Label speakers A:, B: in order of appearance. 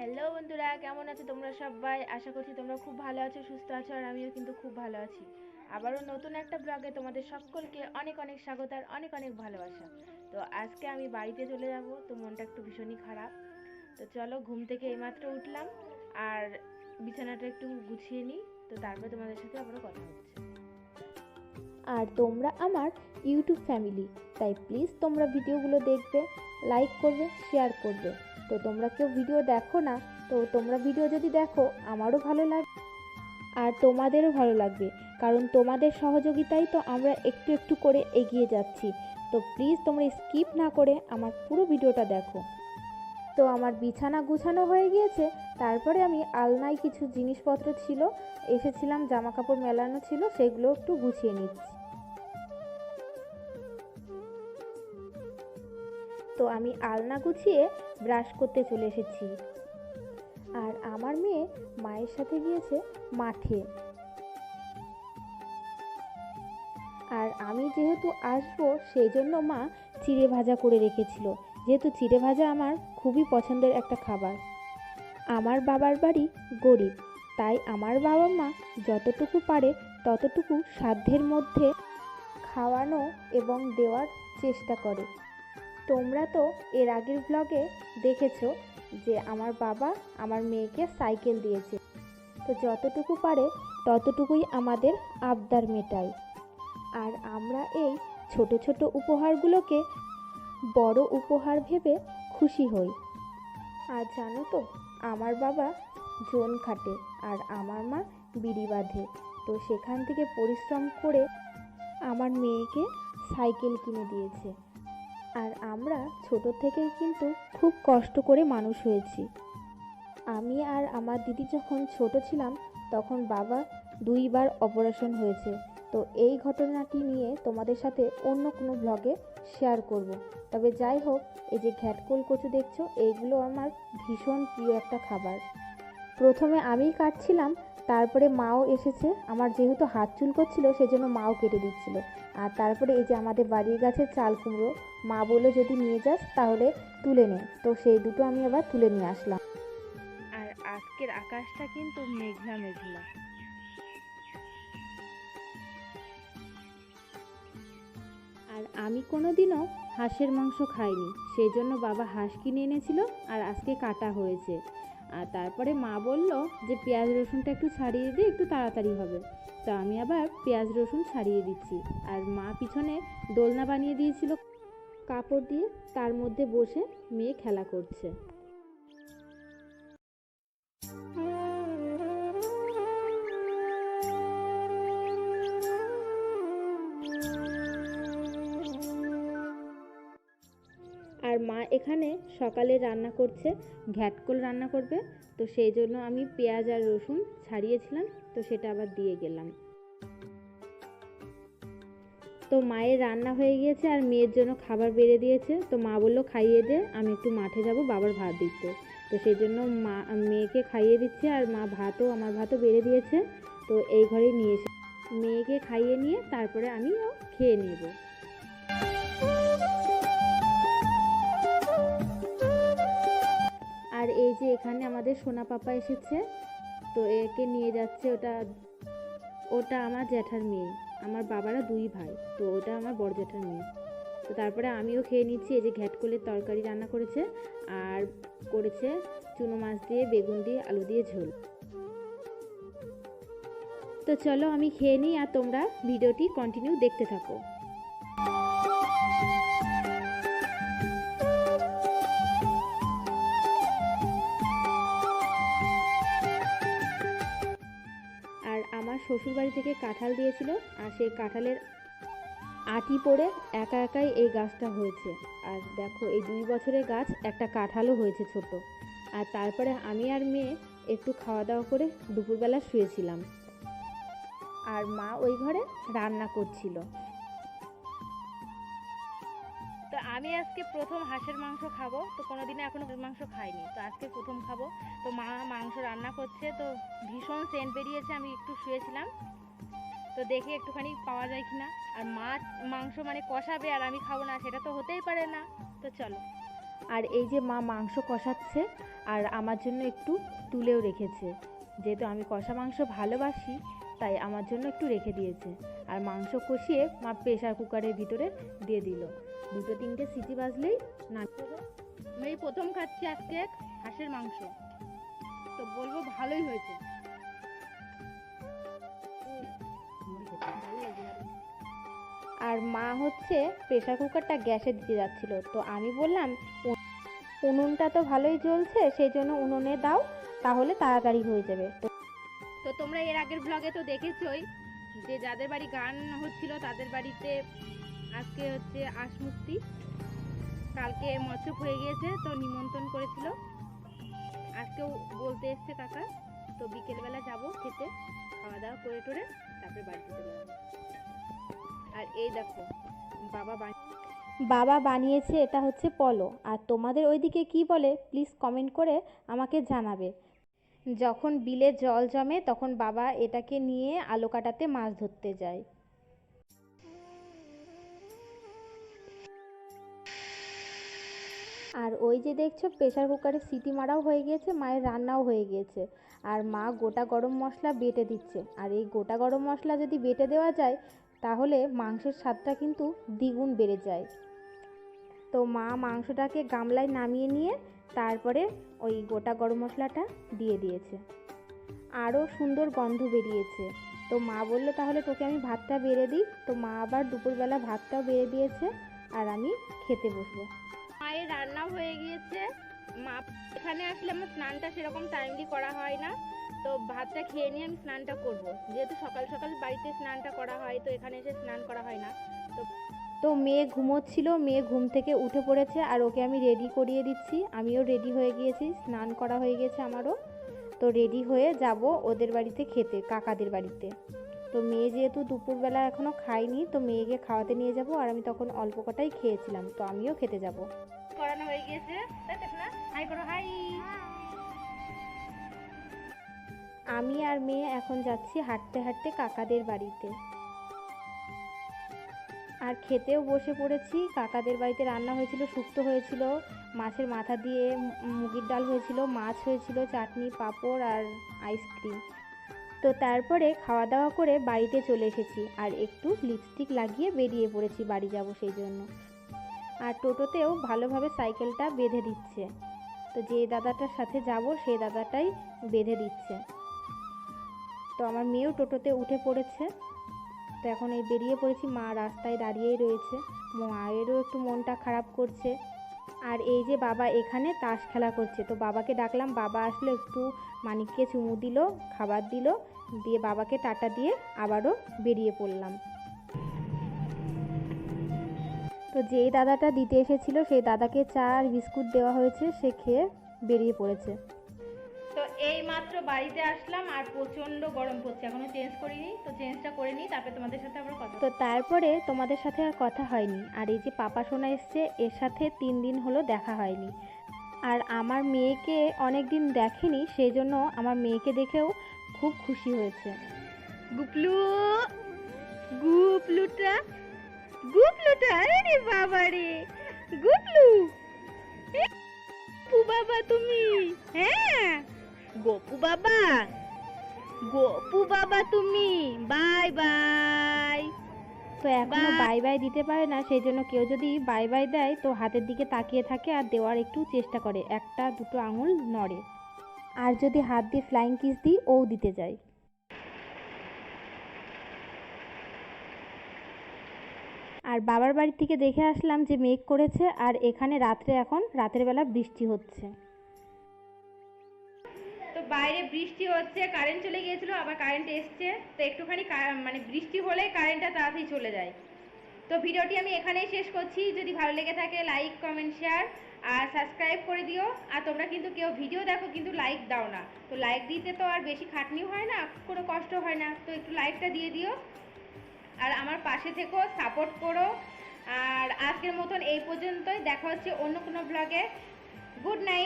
A: Hello বন্ধুরা, কেমন আছো তোমরা সবাই? আশা করছি তোমরা খুব ভালো আছো, সুস্থ আছো, আর আমিও কিন্তু খুব ভালো আছি। আবারও নতুন একটা ব্লগে তোমাদের সকলকে অনেক অনেক স্বাগত আর অনেক অনেক ভালোবাসা। তো আজকে আমি বাড়িতে চলে যাব, তো মনটা একটু ভীষণই খারাপ। তো চলো, ঘুম থেকে এইমাত্র উঠলাম, আর বিছানাটা একটু গুছিয়ে নিই, তো তারপরে তোমাদের সাথে আবারও কথা হচ্ছে।
B: আর তোমরা আমার ইউটিউব ফ্যামিলি তাই প্লিজ তোমরা ভিডিওগুলো দেখবে লাইক করবে শেয়ার করবে। তো তোমরা কেউ ভিডিও দেখো না, তো তোমরা ভিডিও যদি দেখো, আমারও ভালো লাগবে আর তোমাদেরও ভালো লাগবে, কারণ তোমাদের সহযোগিতায় তো আমরা একটু একটু করে এগিয়ে যাচ্ছি। তো প্লিজ তোমরা স্কিপ না করে আমার পুরো ভিডিওটা দেখো। তো আমার বিছানা গুছানো হয়ে গিয়েছে, তারপরে আমি আলনায় কিছু জিনিসপত্র ছিল, এসেছিলাম জামা কাপড় মেলানো ছিল, সেগুলো একটু গুছিয়ে নিচ্ছি। তো আমি আলনা গুছিয়ে ব্রাশ করতে চলে এসেছি। আর আমার মেয়ে মায়ের সাথে গিয়েছে মাঠে। আর আমি যেহেতু আসব সেই জন্য মা চিড়ে ভাজা করে রেখেছিল। যেহেতু চিড়ে ভাজা আমার খুবই পছন্দের একটা খাবার। আমার বাবার বাড়ি গরিব, তাই আমার বাবা মা যতটুকু পারে ততটুকু সাধ্যের মধ্যে খাওয়ানো এবং দেওয়ার চেষ্টা করে। তোমরা তো এর আগের ব্লগে দেখেছ যে আমার বাবা আমার মেয়েকে সাইকেল দিয়েছে। তো যতটুকু পারে ততটুকুই আমাদের আবদার মেটায়। আর আমরা এই ছোট ছোট উপহারগুলোকে বড় উপহার ভেবে খুশি হই। আর জানো তো, আমার বাবা জোন খাটে আর আমার মা বিড়ি বাঁধে। তো সেখান থেকে পরিশ্রম করে আমার মেয়েকে সাইকেল কিনে দিয়েছে। আর আমরা ছোট থেকেই কিন্তু খুব কষ্ট করে মানুষ হয়েছি। আমি আর আমার দিদি যখন ছোট ছিলাম, তখন বাবা দুইবার অপারেশন হয়েছে। তো এই ঘটনাটি নিয়ে তোমাদের সাথে অন্য কোনো ব্লগে শেয়ার করব। তবে যাই হোক, এই যে ঘ্যাটকোল কচু দেখছ, এইগুলো আমার ভীষণ প্রিয় একটা খাবার। প্রথমে আমিই কাটছিলাম তারপরে মাও এসেছে আমার যেহেতু হাত চুল করছিল সেজন্য মাও কেটে দিচ্ছিল। আর তারপরে এই যে আমাদের বাড়ির গাছের চাল কুমড়ো মা বলল যদি নিয়ে যাস তাহলে তুলে নে। তো সেই দুটো আমি আবার তুলে নিয়ে আসলাম।
A: আর আজকের আকাশটা কিন্তু মেঘলা মেঘলা।
B: আর আমি কোনো দিনও হাঁসের মাংস খাইনি সেই জন্য বাবা হাঁস কিনে এনেছিল আর আজকে কাটা হয়েছে। আর তারপরে মা বলল যে পেঁয়াজ রসুনটা একটু ছাড়িয়ে দিই একটু তাড়াতাড়ি হবে। তো আমি আবার পেঁয়াজ রসুন ছাড়িয়ে দিচ্ছি। আর মা পিছনে দোলনা বানিয়ে দিয়েছিল কাপড় দিয়ে, তার মধ্যে বসে মেয়ে খেলা করছে। মা এখানে সকালে রান্না করছে, ঘ্যাটকোল রান্না করবে। তো সেই জন্য আমি পেঁয়াজ আর রসুন ছাড়িয়েছিলাম, তো সেটা আবার দিয়ে গেলাম। তো মায়ের রান্না হয়ে গিয়েছে আর মেয়ের জন্য খাবার বেড়ে দিয়েছে। তো মা বলল, খাইয়ে দে, আমি একটু মাঠে যাব, বাবার ভাত দিতে। তো সেই জন্য মা, মেয়েকে খাইয়ে দিচ্ছে আর মা ভাতও, আমার ভাতও বেড়ে দিয়েছে। তো এই ঘরেই নিয়ে এসে, মেয়েকে খাইয়ে নিয়ে তারপরে আমিও খেয়ে নেব। এই যে এখানে আমাদের সোনা পাপা এসেছে, তো একে নিয়ে যাচ্ছে ওটা ওটা আমার জ্যাঠার মেয়ে, আমার বাবারা দুই ভাই, তো ওটা আমার বড় জ্যাঠার মেয়ে। তো তারপরে আমিও খেয়ে নিচ্ছি, এই যে ঘ্যাটকলের তরকারি রান্না করেছে, আর করেছে চুনো মাছ দিয়ে, বেগুন দিয়ে, আলু দিয়ে ঝোল। তো চলো আমি খেয়ে নিই, আর তোমরা ভিডিওটি কন্টিনিউ দেখতে থাকো। আর আমার শ্বশুর বাড়ি থেকে কাঁঠাল দিয়েছিল আর সেই কাঁঠালের আটি পড়ে একা একাই এই গাছটা হয়েছে। আর দেখো, এই দুই বছরের গাছ একটা কাঁঠালও হয়েছে ছোট। আর তারপরে আমি আর মেয়ে একটু খাওয়া দাওয়া করে দুপুরবেলা শুয়েছিলাম। আর মা ওই ঘরে রান্না করছিল।
A: আমি আজকে প্রথম হাঁসের মাংস খাব, তো কোনোদিনও এখনও হাঁসের মাংস খাইনি। তো আজকে প্রথম খাব। তো মা মাংস রান্না করছে, তো ভীষণ সেন্ট বেরিয়েছে, আমি একটু শুয়েছিলাম। তো দেখে একটুখানি পাওয়া যায় কিনা। আর মাছ মাংস মানে কষাবে আর আমি খাব না, সেটা তো হতেই পারে না। তো চলো।
B: আর এই যে মা মাংস কষাচ্ছে, আর আমার জন্য একটু তুলেও রেখেছে। যেহেতু আমি কষা মাংস ভালোবাসি, তাই আমার জন্য একটু রেখে দিয়েছে। আর মাংস কষিয়ে মা প্রেশার কুকারের ভিতরে দিয়ে দিল। দুটো তিনটে সিটি বাজলেই না
A: আমি এই প্রথম খাচ্ছি আজকে হাঁসের মাংস। তো বলব ভালোই হয়েছে।
B: আর মা হচ্ছে প্রেশার কুকারটা গ্যাসে দিতে যাচ্ছিল। তো আমি বললাম উনুনটা তো ভালোই জ্বলছে, সেই জন্য উনুনে দাও, তাহলে তাড়াতাড়ি হয়ে যাবে। তো
A: তোমরা এর আগের ব্লগে তো দেখেছই যে যাদের বাড়ি গান হচ্ছিল তাদের বাড়িতে আজকে হচ্ছে আশমুক্তি। কালকে মৎস্যক হয়ে গিয়েছে, তো নিমন্ত্রণ করেছিল। আজকেও বলতে এসছে কাকা, তো বিকেলবেলা যাব খেতে। খাওয়া দাওয়া করে টোরে তারপরে বাড়িতে চলে যাব আর এই দেখো, বাবা
B: বাবা বানিয়েছে এটা হচ্ছে পলো। আর তোমাদের ওইদিকে কি বলে, প্লিজ কমেন্ট করে আমাকে জানাবে। যখন বিলে জল জমে, তখন বাবা এটাকে নিয়ে আলো কাটাতে মাছ ধরতে যায়। আর ওই যে দেখছ প্রেশার কুকারে সিটি মারাও হয়ে গিয়েছে, মায়ের রান্নাও হয়ে গিয়েছে। আর মা গোটা গরম মশলা বেটে দিচ্ছে। আর এই গোটা গরম মশলা যদি বেটে দেওয়া যায়, তাহলে মাংসের স্বাদটা কিন্তু দ্বিগুণ বেড়ে যায়। তো মা মাংসটাকে গামলায় নামিয়ে নিয়ে তারপরে ওই গোটা গরম মশলাটা দিয়ে দিয়েছে। আরও সুন্দর গন্ধ বেরিয়েছে। তো মা বলল, তাহলে তোকে আমি ভাতটা বেড়ে দিই। তো মা আবার দুপুরবেলা ভাতটাও বেড়ে দিয়েছে, আর আমি খেতে বসবো।
A: মায়ের রান্নাও হয়ে গিয়েছে। মা এখানে আসলে আমার স্নানটা সেরকম টাইমলি করা হয় না। তো ভাতটা খেয়ে নিয়ে আমি স্নানটা করব। যেহেতু সকাল সকাল বাড়িতে স্নানটা করা হয়, তো এখানে এসে স্নান করা হয় না।
B: তো মেয়ে ঘুমোচ্ছিল, মেয়ে ঘুম থেকে উঠে পড়েছে আর ওকে আমি রেডি করিয়ে দিচ্ছি। আমিও রেডি হয়ে গিয়েছি, স্নান করা হয়ে গেছে আমারও। তো রেডি হয়ে যাব ওদের বাড়িতে খেতে, কাকাদের বাড়িতে। তো মেয়ে যেহেতু দুপুরবেলা এখনও খায়নি, তো মেয়েকে খাওয়াতে নিয়ে যাব আর আমি তখন অল্প কটাই খেয়েছিলাম, তো আমিও খেতে যাব।
A: করানো হয়ে গিয়েছে। তাই তো না হাই করো হাই
B: আমি আর মেয়ে এখন যাচ্ছি হাঁটতে হাঁটতে কাকাদের বাড়িতে। আর খেতেও বসে পড়েছি। কাকাদের বাড়িতে রান্না হয়েছিল, শুক্তো হয়েছিল, মাছের মাথা দিয়ে মুগির ডাল হয়েছিল, মাছ হয়েছিল, চাটনি, পাঁপড় আর আইসক্রিম। তো তারপরে খাওয়া দাওয়া করে বাড়িতে চলে এসেছি। আর একটু লিপস্টিক লাগিয়ে বেরিয়ে পড়েছি, বাড়ি যাব সেই জন্য। আর টোটোতেও ভালোভাবে সাইকেলটা বেঁধে দিচ্ছে। তো যে দাদাটার সাথে যাব সেই দাদাটাই বেঁধে দিচ্ছে। তো আমার মেয়েও টোটোতে উঠে পড়েছে। তো এখন এই বেরিয়ে পড়েছি, মা রাস্তায় দাঁড়িয়েই রয়েছে। মায়েরও একটু মনটা খারাপ করছে। আর এই যে বাবা এখানে তাস খেলা করছে। তো বাবাকে ডাকলাম, বাবা আসলো, একটু মানিককে চুমু দিল, খাবার দিল, দিয়ে বাবাকে টাটা দিয়ে আবারও বেরিয়ে পড়লাম। তো যেই দাদাটা দিতে এসেছিল সেই দাদাকে চা আর বিস্কুট দেওয়া হয়েছে সে খেয়ে বেরিয়ে পড়েছে।
A: তো এই মাত্র বাড়িতে আসলাম আর প্রচণ্ড গরম পড়ছে। এখনও চেঞ্জ করিনি তো চেঞ্জটা করে নিই তারপরে তোমাদের সাথে আবার কথা
B: তো তারপরে তোমাদের সাথে আর কথা হয়নি। আর এই যে পাপা সোনা এসছে এর সাথে তিন দিন হলো দেখা হয়নি। আর আমার মেয়েকে অনেক দিন দেখেনি সেই জন্য আমার মেয়েকে দেখেও খুব খুশি হয়েছে।
A: গুপলু গুপলুটা গুপলুটা আরে বাবা রে। গুপলু এ, গপু বাবা তুমি হ্যাঁ? গপু বাবা? গপু বাবা তুমি বাই বাই।
B: তো
A: এখনও
B: বাই বাই দিতে পারে না সেই জন্য কেউ যদি বাই বাই দেয় তো হাতের দিকে তাকিয়ে থাকে আর দেওয়ার একটু চেষ্টা করে। একটা দুটো আঙুল নড়ে। আর যদি হাত দিয়ে ফ্লাইং কিস দিই ও দিতে যায়। আর বাবার বাড়ি থেকে দেখে আসলাম যে মেঘ করেছে আর এখানে রাত্রে এখন রাতের বেলা বৃষ্টি হচ্ছে।
A: তো বাইরে বৃষ্টি হচ্ছে কারেন্ট চলে গিয়েছিল, আবার কারেন্ট এসছে। তো একটুখানি মানে বৃষ্টি হলে কারেন্টটা তাড়াতাড়ি চলে যায়। তো ভিডিওটি আমি এখানেই শেষ করছি। যদি ভালো লেগে থাকে লাইক কমেন্ট শেয়ার আর সাবস্ক্রাইব করে দিও। আর তোমরা কিন্তু কেউ ভিডিও দেখো, কিন্তু লাইক দাও না। তো লাইক দিতে তো আর বেশি খাটনি হয় না, কোনো কষ্ট হয় না। তো একটু লাইকটা দিয়ে দিও। আর আমার পাশে থেকো সাপোর্ট করো। আর আজকের মতন এই পর্যন্তই। দেখা হচ্ছে অন্য কোনো ব্লগে গুড নাইট